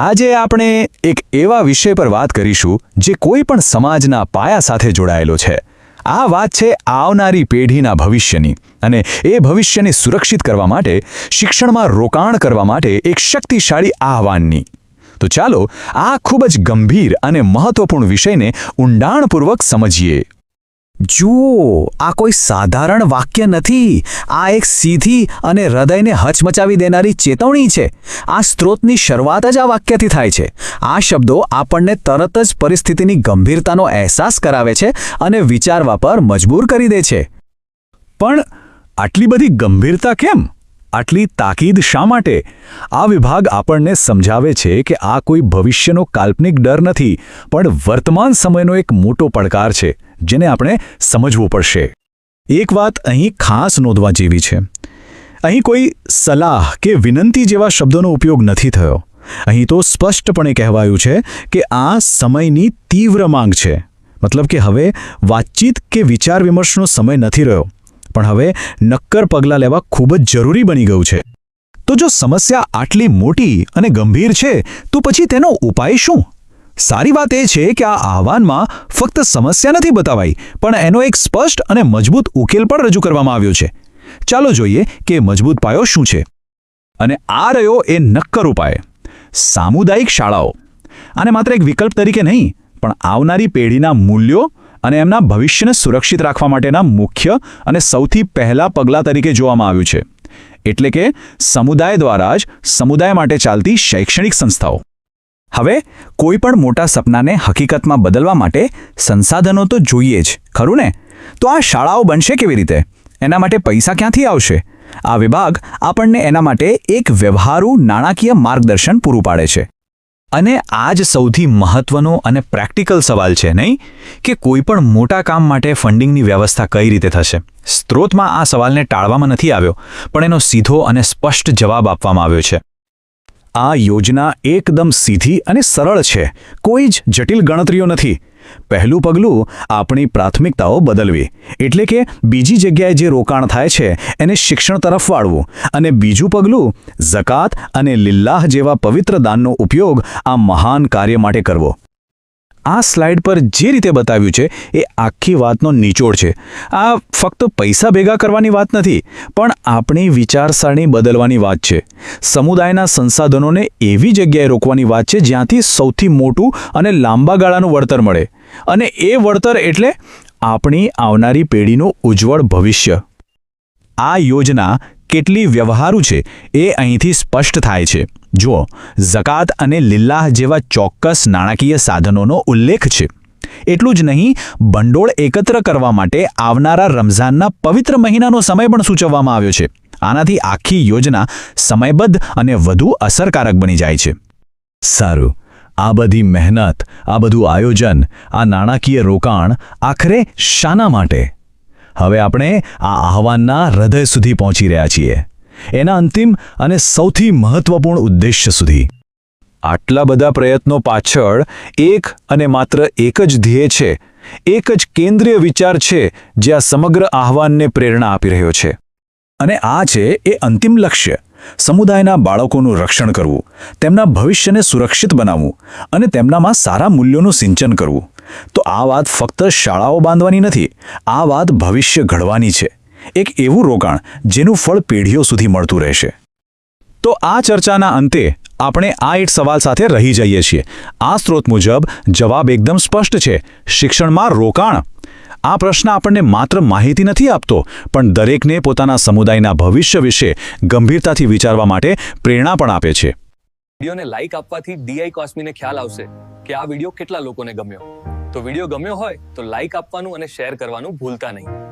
આજે આપણે એક એવા વિષય પર વાત કરીશું જે કોઈ પણ સમાજના પાયા સાથે જોડાયેલો છે. આ વાત છે આવનારી પેઢીના ભવિષ્યની અને એ ભવિષ્યને સુરક્ષિત કરવા માટે, શિક્ષણમાં રોકાણ કરવા માટે એક શક્તિશાળી આહવાનની. તો ચાલો આ ખૂબ જ ગંભીર અને મહત્વપૂર્ણ વિષયને ઊંડાણપૂર્વક સમજીએ. જુઓ, આ કોઈ સાધારણ વાક્ય નથી. આ એક સીધી અને હૃદયને હચમચાવી દેનારી ચેતવણી છે. આ સ્ત્રોતની શરૂઆત જ આ વાક્યથી થાય છે. આ શબ્દો આપણને તરત જ પરિસ્થિતિની ગંભીરતાનો અહેસાસ કરાવે છે અને વિચારવા પર મજબૂર કરી દે છે. પણ આટલી બધી ગંભીરતા કેમ? આટલી તાકીદ શા માટે? આ વિભાગ આપણને સમજાવે છે કે આ કોઈ ભવિષ્યનો કાલ્પનિક ડર નથી, પણ વર્તમાન સમયનો એક મોટો પડકાર છે, જેને આપણે સમજવું પડશે. એક વાત અહીં ખાસ નોંધવા જેવી છે. અહીં કોઈ સલાહ કે વિનંતી જેવા શબ્દોનો ઉપયોગ નથી થયો. અહીં તો સ્પષ્ટપણે કહેવાયું છે કે આ સમયની તીવ્ર માંગ છે. મતલબ કે હવે વાતચીત કે વિચાર વિમર્શનો સમય નથી રહ્યો. પણ હવે નક્કર પગલાં લેવા ખૂબ જ જરૂરી બની ગયું છે. તો જો સમસ્યા આટલી મોટી અને ગંભીર છે, તો પછી તેનો ઉપાય શું? સારી વાત એ છે કે આ આહવાનમાં ફક્ત સમસ્યા નથી બતાવાઈ, પણ એનો એક સ્પષ્ટ અને મજબૂત ઉકેલ પણ રજૂ કરવામાં આવ્યો છે. ચાલો જોઈએ કે મજબૂત પાયો શું છે. અને આ રહ્યો એ નક્કર ઉપાય. સામુદાયિક શાળાઓ. આને માત્ર એક વિકલ્પ તરીકે નહીં, પણ આવનારી પેઢીના મૂલ્યો અને એમના ભવિષ્યને સુરક્ષિત રાખવા માટેના મુખ્ય અને સૌથી પહેલા પગલાં તરીકે જોવામાં આવ્યું છે. એટલે કે સમુદાય દ્વારા જ સમુદાય માટે ચાલતી શૈક્ષણિક સંસ્થાઓ. હવે કોઈપણ મોટા સપનાને હકીકતમાં બદલવા માટે સંસાધનો તો જોઈએ જ, ખરું ને? તો આ શાળાઓ બનશે કેવી રીતે? એના માટે પૈસા ક્યાંથી આવશે? આ વિભાગ આપણને એના માટે એક વ્યવહારુ નાણાકીય માર્ગદર્શન પૂરું પાડે છે. અને આ જ સૌથી મહત્વનો અને પ્રેક્ટિકલ સવાલ છે, નહીં? કે કોઈ પણ મોટા કામ માટે ફંડિંગની વ્યવસ્થા કઈ રીતે થશે? સ્ત્રોતમાં આ સવાલને ટાળવામાં નથી આવ્યો, પણ એનો સીધો અને સ્પષ્ટ જવાબ આપવામાં આવ્યો છે. આ યોજના એકદમ સીધી અને સરળ છે. કોઈ જ જટિલ ગણતરીઓ નથી. પહેલું પગલું આપણી પ્રાથમિકતાઓ બદલવી. એટલે કે બીજી જગ્યાએ જે રોકાણ થાય છે, એને શિક્ષણ તરફ વાળવું. અને બીજું પગલું, ઝકાત અને લિલ્લાહ જેવા પવિત્ર દાનનો ઉપયોગ આ મહાન કાર્ય માટે કરવો. આ સ્લાઇડ પર જે રીતે બતાવ્યું છે, એ આખી વાતનો નિચોડ છે. આ ફક્ત પૈસા ભેગા કરવાની વાત નથી, પણ આપણી વિચારસરણી બદલવાની વાત છે. સમુદાયના સંસાધનોને એવી જગ્યાએ રોકવાની વાત છે, જ્યાંથી સૌથી મોટું અને લાંબા ગાળાનું વળતર મળે. અને એ વળતર એટલે આપણી આવનારી પેઢીનું ઉજ્જવળ ભવિષ્ય. આ યોજના કેટલી વ્યવહારુ છે, એ અહીંથી સ્પષ્ટ થાય છે. જુઓ, ઝકાત અને લિલ્લાહ જેવા ચોક્કસ નાણાકીય સાધનોનો ઉલ્લેખ છે. એટલું જ નહીં, ભંડોળ એકત્ર કરવા માટે આવનારા રમઝાનના પવિત્ર મહિનાનો સમય પણ સૂચવવામાં આવ્યો છે. આનાથી આખી યોજના સમયબદ્ધ અને વધુ અસરકારક બની જાય છે. સારું, આ બધી મહેનત, આ બધું આયોજન, આ નાણાકીય રોકાણ આખરે શાના માટે? હવે આપણે આ આહવાનના હૃદય સુધી પહોંચી રહ્યા છીએ. એના અંતિમ અને સૌથી મહત્વપૂર્ણ ઉદ્દેશ્ય સુધી. આટલા બધા પ્રયત્નો પાછળ એક અને માત્ર એક જ ધ્યેય છે. એક જ કેન્દ્રીય વિચાર છે જે આ સમગ્ર આહવાનને પ્રેરણા આપી રહ્યો છે. અને આ છે એ અંતિમ લક્ષ્ય, સમુદાયના બાળકોનું રક્ષણ કરવું, તેમના ભવિષ્યને સુરક્ષિત બનાવવું અને તેમનામાં સારા મૂલ્યોનું સિંચન કરવું. તો આ વાત ફક્ત શાળાઓ બાંધવાની નથી, આ વાત ભવિષ્ય ઘડવાની છે. એક એવું રોકાણ જેનું ફળ પેઢીઓ સુધી મળતું રહેશે. તો આ ચર્ચાના અંતે આપણે આ એક સવાલ સાથે રહી જઈએ છીએ. આ સ્ત્રોત મુજબ જવાબ એકદમ સ્પષ્ટ છે. શિક્ષણમાં રોકાણ. આ પ્રશ્ન આપણને માત્ર માહિતી નથી આપતો, પણ દરેકને પોતાના સમુદાયના ભવિષ્ય વિશે ગંભીરતાથી વિચારવા માટે પ્રેરણા પણ આપે છે. વિડીયોને લાઈક આપવાથી ડીઆઈ કોસ્મીને ખ્યાલ આવશે કે આ વીડિયો કેટલા લોકોને ગમ્યો. તો વીડિયો ગમ્યો હોય તો લાઈક આપવાનું અને શેર કરવાનું ભૂલતા નહીં.